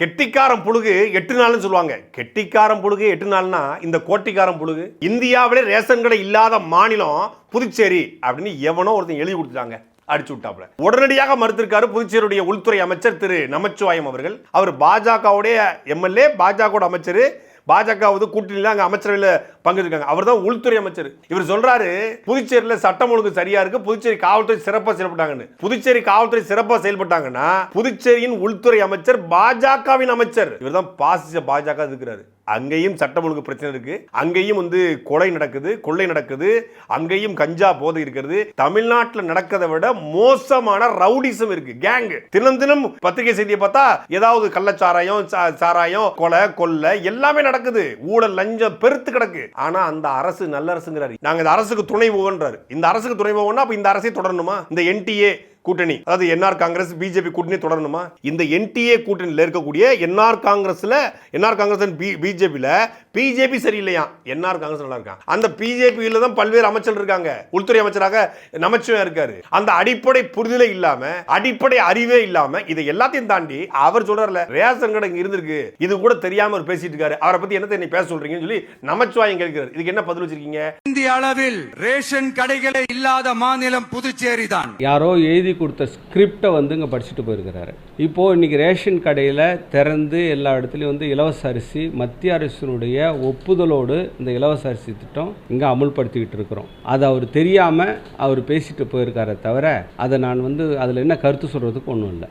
கெட்டிக்காரம் புழுகு எட்டு நாள்னு சொல்லுவாங்க. கெட்டிக்காரம் புழுகு எட்டு நாள்னா இந்த கோட்டிக்காரம் புழுகு. இந்தியாவிலே ரேஷன் கடை இல்லாத மாநிலம் புதுச்சேரி அப்படின்னு எவனோ ஒருத்தன் எழுதி கொடுத்துட்டாங்க. அடிச்சு விட்டாப்ல உடனடியாக மறுத்திருக்காரு புதுச்சேரியுடைய உள்துறை அமைச்சர் திரு நமச்சிவாயம் அவர்கள். அவர் பாஜகவுடைய எம்எல்ஏ பாஜக அமைச்சர் பாஜக கூட்டணியில் அங்கே அமைச்சரவையில் பங்கெடுக்காங்க அவர் தான் உள்துறை அமைச்சர். இவர் சொல்றாரு புதுச்சேரியில் சட்டம் ஒழுங்கு சரியா இருக்கு புதுச்சேரி காவல்துறை சிறப்பாக செயல்பட்டாங்கன்னு. புதுச்சேரி காவல்துறை சிறப்பாக செயல்பட்டாங்கன்னா புதுச்சேரியின் உள்துறை அமைச்சர் பாஜகவின் அமைச்சர். இவர் தான் பாசிச பாஜக இருக்கிறாரு அங்கேயும் சட்டம் ஒழுங்கு பிரச்சனை இருக்கு. அங்கேயும் வந்து கொலை நடக்குது கொள்ளை நடக்குது. அங்கேயும் கஞ்சா போதை இருக்கிறது. தமிழ்நாட்டில் நடக்கிறதை விட மோசமான ரவுடிசம் இருக்கு. கேங் தினம் தினம் பத்திரிகை செய்தியை பார்த்தா ஏதாவது கள்ளச்சாராயம் சாராயம் கொலை கொள்ளை எல்லாமே நடக்குது. ஊழல் லஞ்சம் பெருத்து கிடக்கு. ஆனா அந்த அரசு நல்ல அரசுங்கிறாரு நாங்க இந்த அரசுக்கு துணை போவோன்றாரு இந்த அரசுக்கு துணை போவோம்னா அப்ப இந்த அரசை தொடரணுமா? இந்த என்டிஏ கூட்டணி. அதாவது என்ஆர் காங்கிரஸ் பிஜேபி கூட்டணி தொடரணுமா? இந்த என்டிஏ கூட்டணியில் இருக்கக்கூடிய என்ஆர் காங்கிரஸ்ல என்ஆர் காங்கிரஸ் பிஜேபியில் பிஜேபி சரியில்லையா என்ஆர் காங்கிரஸ் நல்லா இருக்கான். அந்த பிஜேபியில தான் பல்வேறு அமைச்சர்கள் இருக்காங்க. உள்துறை அமைச்சராக நமச்சிவாயம் இருக்காரு. அந்த அடிப்படை புரிதலே இல்லாம அடிப்படை அறிவே இல்லாம இதை எல்லாத்தையும் தாண்டி அவர் சொல்றாருல ரேஷன் கடை இங்க இருந்திருக்கு. இது கூட தெரியாம அவர் பேசிட்டு இருக்காரு. அவரை பத்தி என்னத்தை நீ பேச சொல்றீங்கன்னு சொல்லி நமச்சிவாயம் கேட்கிறாரு. இதுக்கு என்ன பதில் வச்சிருக்கீங்க? இந்திய அளவில் ரேஷன் கடைகளே இல்லாத மாநிலம் புதுச்சேரி தான் யாரோ எழுதி கொடுத்த ஸ்கிரிப்டை வந்து இங்கே படிச்சுட்டு போயிருக்கிறாரு. இப்போது இன்றைக்கி ரேஷன் கடையில் திறந்து எல்லா இடத்துலையும் வந்து இலவச அரிசி மத்திய அரசினுடைய ஒப்புதலோடு இந்த இலவச அரிசி திட்டம் இங்கே அமுல்படுத்திக்கிட்டு இருக்கிறோம். அது அவர் தெரியாமல் அவர் பேசிட்டு போயிருக்காரே தவிர அதை நான் வந்து அதில் என்ன கருத்து சொல்கிறதுக்கு ஒன்றும் இல்லை.